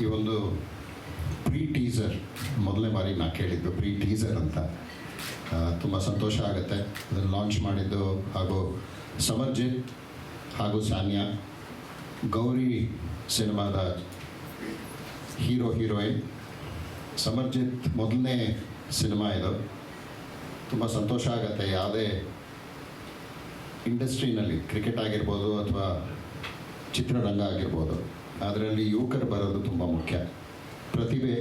ಈ ಒಂದು pre teaser ಮೊದಲನೇ ಬಾರಿ ನಾ ಕೇಳಿದ್ದು ಪ್ರೀ ಟೀಸರ್ ಅಂತ ತುಂಬ ಸಂತೋಷ ಆಗುತ್ತೆ. ಅದನ್ನು ಲಾಂಚ್ ಮಾಡಿದ್ದು ಹಾಗೂ ಸಮರ್ಜಿತ್ ಹಾಗೂ ಸಾನ್ಯಾ. ಗೌರಿ ಸಿನಿಮಾದ ಹೀರೋ, ಹೀರೋಯಿನ್. ಸಮರ್ಜಿತ್ ಮೊದಲನೇ ಸಿನಿಮಾ ಇದು. ತುಂಬ ಸಂತೋಷ ಆಗುತ್ತೆ. ಯಾವುದೇ ಇಂಡಸ್ಟ್ರಿನಲ್ಲಿ ಕ್ರಿಕೆಟ್ ಆಗಿರ್ಬೋದು ಅಥವಾ ಚಿತ್ರರಂಗ ಆಗಿರ್ಬೋದು. ಅದರಲ್ಲಿ ಯುವಕರು ಬರೋದು ತುಂಬ ಮುಖ್ಯ. ಪ್ರತಿಭೆ,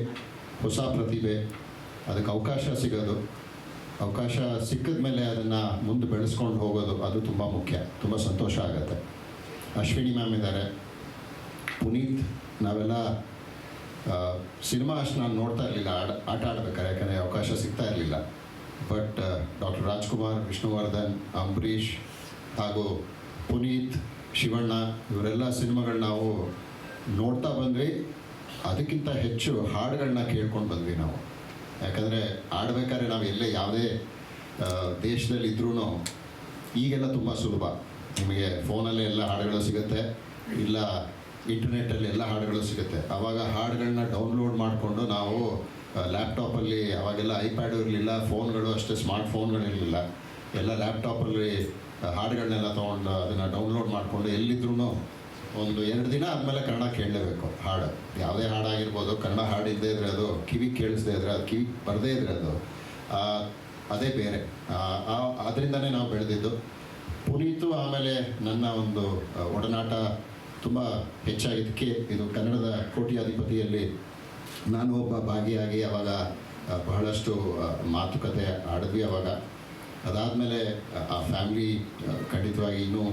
ಹೊಸ ಪ್ರತಿಭೆ, ಅದಕ್ಕೆ ಅವಕಾಶ ಸಿಗೋದು. ಅವಕಾಶ ಸಿಕ್ಕಿದ ಮೇಲೆ ಅದನ್ನು ಮುಂದೆ ಬೆಳೆಸ್ಕೊಂಡು ಹೋಗೋದು ಅದು ತುಂಬ ಮುಖ್ಯ. ತುಂಬ ಸಂತೋಷ ಆಗುತ್ತೆ. ಅಶ್ವಿನಿ ಮ್ಯಾಮ್ ಇದ್ದಾರೆ. ಪುನೀತ್, ನಾವೆಲ್ಲ ಸಿನಿಮಾ ಅಷ್ಟು ನಾನು ನೋಡ್ತಾ ಇರಲಿಲ್ಲ. ಆಡ, ಆಟ ಆಡ್ಬೇಕಾರೆ, ಯಾಕಂದರೆ ಅವಕಾಶ ಸಿಗ್ತಾ ಇರಲಿಲ್ಲ. ಬಟ್ ಡಾಕ್ಟರ್ ರಾಜ್ಕುಮಾರ್, ವಿಷ್ಣುವರ್ಧನ್, ಅಂಬರೀಷ್ ಹಾಗೂ ಪುನೀತ್, ಶಿವಣ್ಣ, ಇವರೆಲ್ಲ ಸಿನಿಮಾಗಳು ನಾವು ನೋಡ್ತಾ ಬಂದ್ವಿ. ಅದಕ್ಕಿಂತ ಹೆಚ್ಚು ಹಾಡುಗಳನ್ನ ಕೇಳ್ಕೊಂಡು ಬಂದ್ವಿ ನಾವು. ಯಾಕಂದರೆ ಹಾಡ್ಬೇಕಾದ್ರೆ ನಾವು ಎಲ್ಲೇ ಯಾವುದೇ ದೇಶದಲ್ಲಿ ಇದ್ರೂ ಈಗೆಲ್ಲ ತುಂಬ ಸುಲಭ. ನಿಮಗೆ ಫೋನಲ್ಲೇ ಎಲ್ಲ ಹಾಡುಗಳು ಸಿಗುತ್ತೆ. ಇಲ್ಲ ಇಂಟರ್ನೆಟ್ಟಲ್ಲಿ ಎಲ್ಲ ಹಾಡುಗಳು ಸಿಗುತ್ತೆ. ಆವಾಗ ಹಾಡುಗಳನ್ನ ಡೌನ್ಲೋಡ್ ಮಾಡಿಕೊಂಡು ನಾವು ಲ್ಯಾಪ್ಟಾಪಲ್ಲಿ ಅವಾಗೆಲ್ಲ ಐಪ್ಯಾಡು ಇರಲಿಲ್ಲ, ಫೋನ್ಗಳು ಅಷ್ಟೇ ಸ್ಮಾರ್ಟ್ ಫೋನ್ಗಳಿರಲಿಲ್ಲ ಎಲ್ಲ ಲ್ಯಾಪ್ಟಾಪಲ್ಲಿ ಹಾಡುಗಳನ್ನೆಲ್ಲ ತೊಗೊಂಡು ಅದನ್ನು ಡೌನ್ಲೋಡ್ ಮಾಡಿಕೊಂಡು ಎಲ್ಲಿದ್ರೂ ಒಂದು ಎರಡು ದಿನ ಆದಮೇಲೆ ಕನ್ನಡ ಕೇಳಲೇಬೇಕು. ಹಾಡು. ಯಾವುದೇ ಹಾಡಾಗಿರ್ಬೋದು, ಕನ್ನಡ ಹಾಡು ಇಲ್ಲದೇ ಇದ್ರೆ ಅದು, ಕಿವಿ ಕೇಳಿಸದೇ ಇದ್ರೆ ಅದು, ಕಿವಿ ಬರದೇ ಇದ್ರೆ ಅದು ಅದೇ ಬೇರೆ. ಅದರಿಂದನೇ ನಾವು ಬೆಳೆದಿದ್ದು. ಪುನೀತು ಆಮೇಲೆ ನನ್ನ ಒಂದು ಒಡನಾಟ ತುಂಬ ಹೆಚ್ಚಾಗಿದ್ದಕ್ಕೆ ಇದು ಕನ್ನಡದ ಕೋಟ್ಯಾಧಿಪತಿಯಲ್ಲಿ ನಾನು ಒಬ್ಬ ಭಾಗಿಯಾಗಿ ಅವಾಗ ಬಹಳಷ್ಟು ಮಾತುಕತೆ ಆಡಿದ್ವಿ ಅವಾಗ. ಅದಾದಮೇಲೆ, ಆ ಫ್ಯಾಮ್ಲಿ ಖಂಡಿತವಾಗಿ ಇನ್ನೂ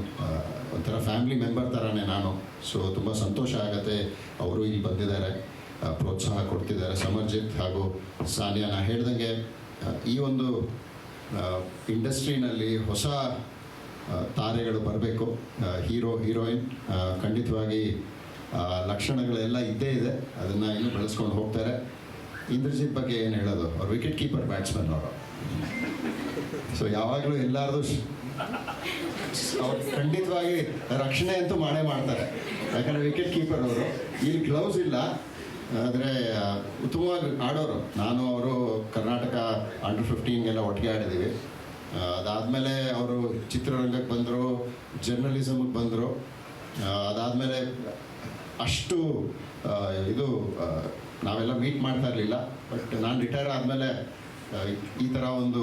ಒಂಥರ ಫ್ಯಾಮ್ಲಿ ಮೆಂಬರ್ ಥರನೇ ನಾನು. ಸೊ ತುಂಬ ಸಂತೋಷ ಆಗುತ್ತೆ. ಅವರು ಇಲ್ಲಿ ಬಂದಿದ್ದಾರೆ ಪ್ರೋತ್ಸಾಹ ಕೊಡ್ತಿದ್ದಾರೆ. ಸಮರ್ಜಿತ್ ಹಾಗೂ ಸಾನಿಯಾ, ನಾ ಹೇಳ್ದಂಗೆ ಈ ಒಂದು ಇಂಡಸ್ಟ್ರಿನಲ್ಲಿ ಹೊಸ ತಾರೆಗಳು ಬರಬೇಕು. ಹೀರೋ, ಹೀರೋಯಿನ್ ಖಂಡಿತವಾಗಿ ಲಕ್ಷಣಗಳೆಲ್ಲ ಇದ್ದೇ ಇದೆ. ಅದನ್ನು ಇನ್ನೂ ಬೆಳೆಸ್ಕೊಂಡು ಹೋಗ್ತಾರೆ. ಇಂದ್ರಜಿತ್ ಬಗ್ಗೆ ಏನು ಹೇಳೋದು? ಅವ್ರು ವಿಕೆಟ್ ಕೀಪರ್ ಬ್ಯಾಟ್ಸ್ಮನ್ ಅವರು. ಸೊ ಯಾವಾಗಲೂ ಎಲ್ಲಾರದು ಅವ್ರು ಖಂಡಿತವಾಗಿ ರಕ್ಷಣೆ ಅಂತೂ ಮಾಡೇ ಮಾಡ್ತಾರೆ. ಯಾಕಂದರೆ ವಿಕೆಟ್ ಕೀಪರ್ ಅವರು. ಇಲ್ಲಿ ಗ್ಲೌಸ್ ಇಲ್ಲ. ಆದರೆ ಉತ್ತಮವಾಗಿ ಆಡೋರು. ನಾನು, ಅವರು ಕರ್ನಾಟಕ ಅಂಡರ್ ಫಿಫ್ಟೀನ್ಗೆಲ್ಲ ಒಟ್ಟಿಗೆ ಆಡಿದ್ದೀವಿ ಅದಾದಮೇಲೆ ಅವರು ಚಿತ್ರರಂಗಕ್ಕೆ ಬಂದರು ಜರ್ನಲಿಸಮ್ಗೆ ಬಂದರು. ಅದಾದಮೇಲೆ ಅಷ್ಟು ಇದು ನಾವೆಲ್ಲ ಮೀಟ್ ಮಾಡ್ತಾ ಇರಲಿಲ್ಲ ಬಟ್ ನಾನು ರಿಟೈರ್ ಆದಮೇಲೆ ಈ ಥರ ಒಂದು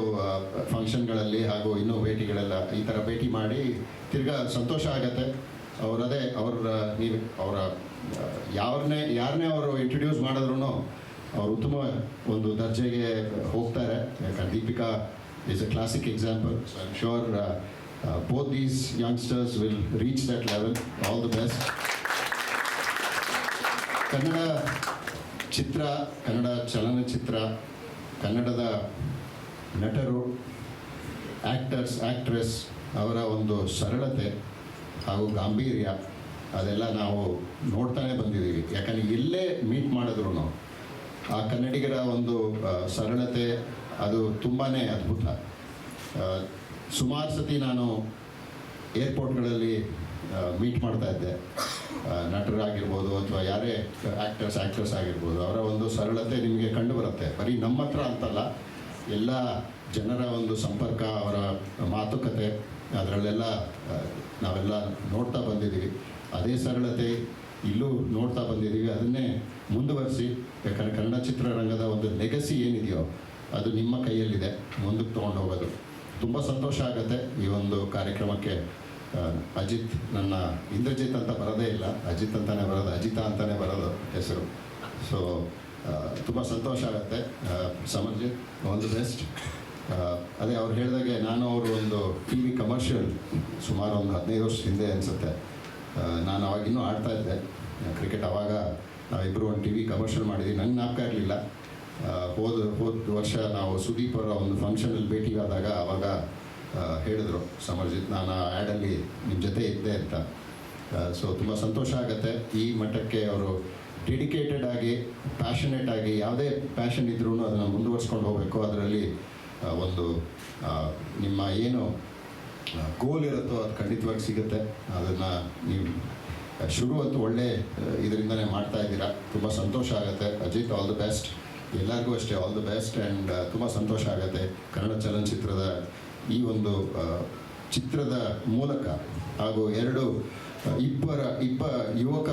ಫಂಕ್ಷನ್ಗಳಲ್ಲಿ ಹಾಗೂ ಇನ್ನೂ ಭೇಟಿಗಳೆಲ್ಲ ಈ ಥರ ಭೇಟಿ ಮಾಡಿ ತಿರ್ಗಾ ಸಂತೋಷ ಆಗತ್ತೆ. ಅವರದೇ ಅವ್ರ ನೀವು, ಅವರ ಯಾರನ್ನೇ ಯಾರನ್ನೇ ಅವರು ಇಂಟ್ರಡ್ಯೂಸ್ ಮಾಡಿದ್ರು ಅವ್ರು ಉತ್ತಮ ಒಂದು ದರ್ಜೆಗೆ ಹೋಗ್ತಾರೆ. ಯಾಕಂದ್ರೆ Deepika is a classic example so am sure both these youngsters will reach that level all the best Kannada ಚಿತ್ರ, ಕನ್ನಡ ಚಲನಚಿತ್ರ, ಕನ್ನಡದ ನಟರು ಆ್ಯಕ್ಟರ್ಸ್ ಆ್ಯಕ್ಟ್ರೆಸ್ ಅವರ ಒಂದು ಸರಳತೆ ಹಾಗೂ ಗಾಂಭೀರ್ಯ, ಅದೆಲ್ಲ ನಾವು ನೋಡ್ತಾನೆ ಬಂದಿದ್ದೀವಿ. ಯಾಕಂದರೆ ಎಲ್ಲೇ ಮೀಟ್ ಮಾಡಿದ್ರು ಆ ಕನ್ನಡಿಗರ ಒಂದು ಸರಳತೆ ಅದು ತುಂಬಾ ಅದ್ಭುತ. ಸುಮಾರು ಸತಿ ನಾನು ಏರ್ಪೋರ್ಟ್ಗಳಲ್ಲಿ ಮೀಟ್ ಮಾಡ್ತಾ ಇದ್ದೆ. ನಟರಾಗಿರ್ಬೋದು ಅಥವಾ ಯಾರೇ ಆ್ಯಕ್ಟರ್ಸ್ ಆ್ಯಕ್ಟ್ರೆಸ್ ಆಗಿರ್ಬೋದು, ಅವರ ಒಂದು ಸರಳತೆ ನಿಮಗೆ ಕಂಡು ಬರುತ್ತೆ ಬರೀ ನಮ್ಮ ಹತ್ರ ಅಂತಲ್ಲ, ಎಲ್ಲ ಜನರ ಒಂದು ಸಂಪರ್ಕ, ಅವರ ಮಾತುಕತೆ, ಅದರಲ್ಲೆಲ್ಲ ನಾವೆಲ್ಲ ನೋಡ್ತಾ ಬಂದಿದ್ದೀವಿ. ಅದೇ ಸರಳತೆ ಇಲ್ಲೂ ನೋಡ್ತಾ ಬಂದಿದ್ದೀವಿ. ಅದನ್ನೇ ಮುಂದುವರಿಸಿ, ಯಾಕಂದರೆ ಕನ್ನಡ ಚಿತ್ರರಂಗದ ಒಂದು ಲೆಗಸಿ ಏನಿದೆಯೋ, ಅದು ನಿಮ್ಮ ಕೈಯಲ್ಲಿದೆ. ಮುಂದಕ್ಕೆ ತೊಗೊಂಡು ಹೋಗೋದು. ತುಂಬ ಸಂತೋಷ ಆಗುತ್ತೆ ಈ ಒಂದು ಕಾರ್ಯಕ್ರಮಕ್ಕೆ. ಅಜಿತ್ ನನ್ನ ಇಂದ್ರಜಿತ್ ಅಂತ ಬರೋದೇ ಇಲ್ಲ. ಅಜಿತ್ ಅಂತಾನೆ ಬರೋದು ಅಜಿತ ಅಂತಾನೆ ಬರೋದು ಹೆಸರು. ಸೊ ತುಂಬ ಸಂತೋಷ ಆಗುತ್ತೆ. ಸಮರ್ಜಿತ್ ಆಲ್ ದಿ ಬೆಸ್ಟ್ ಅದೇ ಅವ್ರು ಹೇಳಿದಾಗೆ ನಾನು ಅವರು ಒಂದು ಟಿ ವಿ ಕಮರ್ಷಿಯಲ್ ಸುಮಾರು ಒಂದು ಹದಿನೈದು ವರ್ಷ ಹಿಂದೆ ಅನಿಸುತ್ತೆ. ನಾನು ಅವಾಗಿನ್ನೂ ಆಡ್ತಾ ಇದ್ದೆ. ಕ್ರಿಕೆಟ್ ಅವಾಗ ನಾವಿಬ್ಬರು ಒಂದು ಟಿ ವಿ ಕಮರ್ಷಿಯಲ್ ಮಾಡಿದ್ವಿ. ನಂಗೆ ಜ್ಞಾಪಕ ಇರಲಿಲ್ಲ ಹೋದ ಹೋದ ವರ್ಷ ನಾವು ಸುದೀಪ್ ಅವರ ಒಂದು ಫಂಕ್ಷನಲ್ಲಿ ಭೇಟಿಯಾದಾಗ ಅವಾಗ ಆ, ಹೇಳಿದ್ರು ಸಮರ್ಜಿತ್, ನಾನು ಆ ಆ್ಯಡಲ್ಲಿ ನಿಮ್ಮ ಜೊತೆ ಇದ್ದೆ ಅಂತ. ಸೊ ತುಂಬ ಸಂತೋಷ ಆಗುತ್ತೆ. ಈ ಮಟ್ಟಕ್ಕೆ ಅವರು ಡೆಡಿಕೇಟೆಡ್ ಆಗಿ ಪ್ಯಾಷನೇಟ್ ಆಗಿ, ಯಾವುದೇ ಪ್ಯಾಷನ್ ಇದ್ರೂ ಅದನ್ನು ಮುಂದುವರ್ಸ್ಕೊಂಡು ಹೋಗಬೇಕು. ಅದರಲ್ಲಿ ಒಂದು ನಿಮ್ಮ ಏನು ಗೋಲ್ ಇರುತ್ತೋ ಅದು ಖಂಡಿತವಾಗಿ ಸಿಗುತ್ತೆ. ಅದನ್ನು ನೀವು ಶುರು ಅಂತೂ ಒಳ್ಳೆ ಇದರಿಂದನೇ ಮಾಡ್ತಾ ಇದ್ದೀರಾ. ತುಂಬ ಸಂತೋಷ ಆಗುತ್ತೆ. ಅಜಿತ್ ಆಲ್ ದ ಬೆಸ್ಟ್ ಎಲ್ಲರಿಗೂ ಅಷ್ಟೇ ಆಲ್ ದ ಬೆಸ್ಟ್ ಆ್ಯಂಡ್ ತುಂಬ ಸಂತೋಷ ಆಗುತ್ತೆ. ಕನ್ನಡ ಚಲನಚಿತ್ರದ ಈ ಒಂದು ಚಿತ್ರದ ಮೂಲಕ ಹಾಗೂ ಎರಡು ಇಬ್ಬರ, ಇಬ್ಬ ಯುವಕ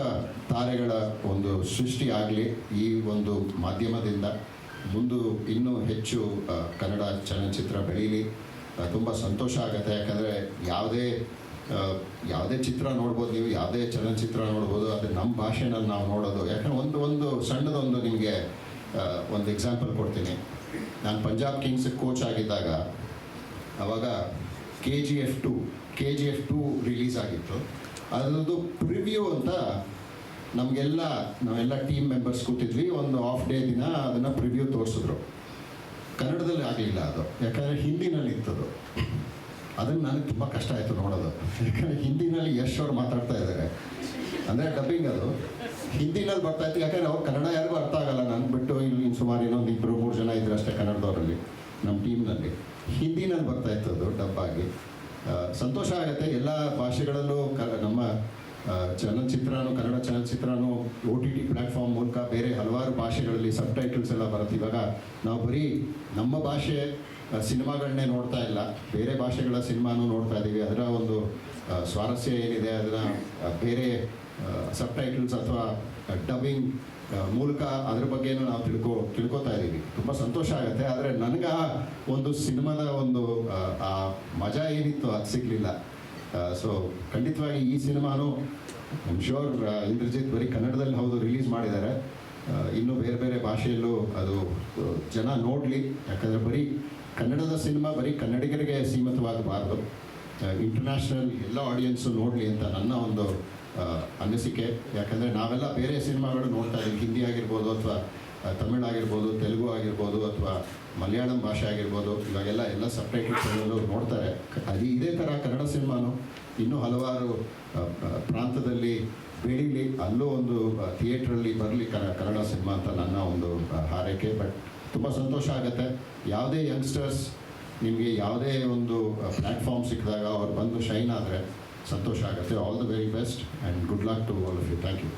ತಾರೆಗಳ ಒಂದು ಸೃಷ್ಟಿ ಆಗಲಿ ಈ ಒಂದು ಮಾಧ್ಯಮದಿಂದ. ಮುಂದು ಇನ್ನೂ ಹೆಚ್ಚು ಕನ್ನಡ ಚಲನಚಿತ್ರ ಬೆಳೀಲಿ. ತುಂಬ ಸಂತೋಷ ಆಗುತ್ತೆ. ಯಾಕಂದರೆ ಯಾವುದೇ ಯಾವುದೇ ಚಿತ್ರ ನೋಡ್ಬೋದು ನೀವು, ಯಾವುದೇ ಚಲನಚಿತ್ರ ನೋಡ್ಬೋದು, ಅದು ನಮ್ಮ ಭಾಷೆನಲ್ಲಿ ನಾವು ನೋಡೋದು. ಯಾಕಂದರೆ ಒಂದು ಒಂದು ಸಣ್ಣದೊಂದು ನಿಮಗೆ ಒಂದು ಎಕ್ಸಾಂಪಲ್ ಕೊಡ್ತೀನಿ. ನಾನು ಪಂಜಾಬ್ ಕಿಂಗ್ಸ್ ಕೋಚ್ ಆಗಿದ್ದಾಗ ಅವಾಗ K G F two K G F two release ಆಗಿತ್ತು. ಅದರದ್ದು ಪ್ರಿವ್ಯೂ ಅಂತ ನಮಗೆಲ್ಲ, ನಾವೆಲ್ಲ ಟೀಮ್ ಮೆಂಬರ್ಸ್ ಕೂತಿದ್ವಿ. ಒಂದು ಆಫ್ ಡೇ ದಿನ ಅದನ್ನು ಪ್ರಿವ್ಯೂ ತೋರಿಸಿದ್ರು. ಕನ್ನಡದಲ್ಲಿ ಆಗಲಿಲ್ಲ ಅದು. ಯಾಕಂದರೆ ಹಿಂದಿನಲ್ಲಿ ಇತ್ತದು. ಅದನ್ನು ನನಗೆ ತುಂಬ ಕಷ್ಟ ಆಯಿತು ನೋಡೋದು. ಯಾಕಂದರೆ ಹಿಂದಿನಲ್ಲಿ ಯಶ್ ಅವ್ರು ಮಾತಾಡ್ತಾ ಇದ್ದಾರೆ ಅಂದರೆ ಡಬ್ಬಿಂಗ್ ಅದು. ಹಿಂದಿನಲ್ಲಿ ಬರ್ತಾ ಇತ್ತು. ಯಾಕಂದರೆ ಅವ್ರು ಕನ್ನಡ ಯಾರಿಗೂ ಅರ್ಥ ಆಗಲ್ಲ. ನಾನು ಬಿಟ್ಟು ಇಲ್ಲಿ ಸುಮಾರು ಇನ್ನೊಂದು ಇಬ್ಬರು ಮೂರು ಜನ ಇದ್ರು ಅಷ್ಟೇ ಕನ್ನಡದವರಲ್ಲಿ. ನಮ್ಮ ಟೀಮ್ನಲ್ಲಿ. ಹಿಂದಿನಲ್ಲಿ ಬರ್ತಾ ಇತ್ತು ಡಬ್ಬಾಗಿ ಸಂತೋಷ ಆಗುತ್ತೆ. ಎಲ್ಲ ಭಾಷೆಗಳಲ್ಲೂ ಕ, ನಮ್ಮ ಚಲನಚಿತ್ರನೂ, ಕನ್ನಡ ಚಲನಚಿತ್ರನೂ ಒ ಟಿ ಟಿ ಪ್ಲ್ಯಾಟ್ಫಾರ್ಮ್ ಮೂಲಕ ಬೇರೆ ಹಲವಾರು ಭಾಷೆಗಳಲ್ಲಿ ಸಬ್ ಟೈಟಲ್ಸ್ ಎಲ್ಲ ಬರುತ್ತೆ. ಇವಾಗ ನಾವು ಬರೀ ನಮ್ಮ ಭಾಷೆ ಸಿನಿಮಾಗಳನ್ನೇ ನೋಡ್ತಾ ಇಲ್ಲ. ಬೇರೆ ಭಾಷೆಗಳ ಸಿನಿಮಾನೂ ನೋಡ್ತಾ ಇದ್ದೀವಿ ಅದರ ಒಂದು ಸ್ವಾರಸ್ಯ ಏನಿದೆ? ಅದರ ಬೇರೆ ಸಬ್ ಟೈಟಲ್ಸ್ ಅಥವಾ ಡಬ್ಬಿಂಗ್ ಮೂಲಕ ಅದ್ರ ಬಗ್ಗೆನೂ ನಾವು ತಿಳ್ಕೊ ತಿಳ್ಕೊತಾ ಇದ್ದೀವಿ. ತುಂಬ ಸಂತೋಷ ಆಗುತ್ತೆ. ಆದರೆ ನನಗೆ ಒಂದು ಸಿನಿಮಾದ ಒಂದು ಆ, ಮಜಾ ಏನಿತ್ತು ಅದು ಸಿಗಲಿಲ್ಲ. ಸೊ ಖಂಡಿತವಾಗಿ ಈ ಸಿನಿಮಾನು ಶೋರ್ ಇಂದ್ರಜಿತ್ ಬರೀ ಕನ್ನಡದಲ್ಲಿ ಹೌದು ರಿಲೀಸ್ ಮಾಡಿದ್ದಾರೆ. ಇನ್ನೂ ಬೇರೆ ಬೇರೆ ಭಾಷೆಯಲ್ಲೂ ಅದು ಜನ ನೋಡಲಿ. ಯಾಕಂದರೆ ಬರೀ ಕನ್ನಡದ ಸಿನಿಮಾ ಬರೀ ಕನ್ನಡಿಗರಿಗೆ ಸೀಮಿತವಾಗಬಾರ್ದು. ಇಂಟರ್ನ್ಯಾಷನಲ್ ಎಲ್ಲ ಆಡಿಯನ್ಸು ನೋಡಲಿ ಅಂತ ನನ್ನ ಒಂದು ಅನಿಸಿಕೆ. ಯಾಕಂದರೆ ನಾವೆಲ್ಲ ಬೇರೆ ಸಿನಿಮಾಗಳು ನೋಡ್ತಾ ಇದ್ದೀವಿ. ಹಿಂದಿ ಆಗಿರ್ಬೋದು ಅಥವಾ ತಮಿಳ್ ಆಗಿರ್ಬೋದು, ತೆಲುಗು ಆಗಿರ್ಬೋದು ಅಥವಾ, ಮಲಯಾಳಂ ಭಾಷೆ ಆಗಿರ್ಬೋದು. ಇವಾಗೆಲ್ಲ ಎಲ್ಲ ಸಬ್ಟೈಟಲ್ಸ್ಗಳಲ್ಲೂ ನೋಡ್ತಾರೆ. ಅದು ಇದೇ ಥರ ಕನ್ನಡ ಸಿನಿಮಾನು. ಇನ್ನೂ ಹಲವಾರು ಪ್ರಾಂತದಲ್ಲಿ ಬೆಳೀಲಿ ಅಲ್ಲೂ ಒಂದು ಥಿಯೇಟ್ರಲ್ಲಿ ಬರಲಿ ಕನ್ನಡ ಸಿನಿಮಾ ಅಂತ ನನ್ನ ಒಂದು ಹಾರೈಕೆ. ಬಟ್ ತುಂಬ ಸಂತೋಷ ಆಗುತ್ತೆ. ಯಾವುದೇ ಯಂಗ್ಸ್ಟರ್ಸ್ ನಿಮಗೆ ಯಾವುದೇ ಒಂದು ಪ್ಲ್ಯಾಟ್ಫಾರ್ಮ್ ಸಿಕ್ಕಿದಾಗ ಅವ್ರು ಬಂದು ಶೈನ್ ಆದರೆ ಸಂತೋಷ ಆಗುತ್ತೆ all the very best and good luck to all of you thank you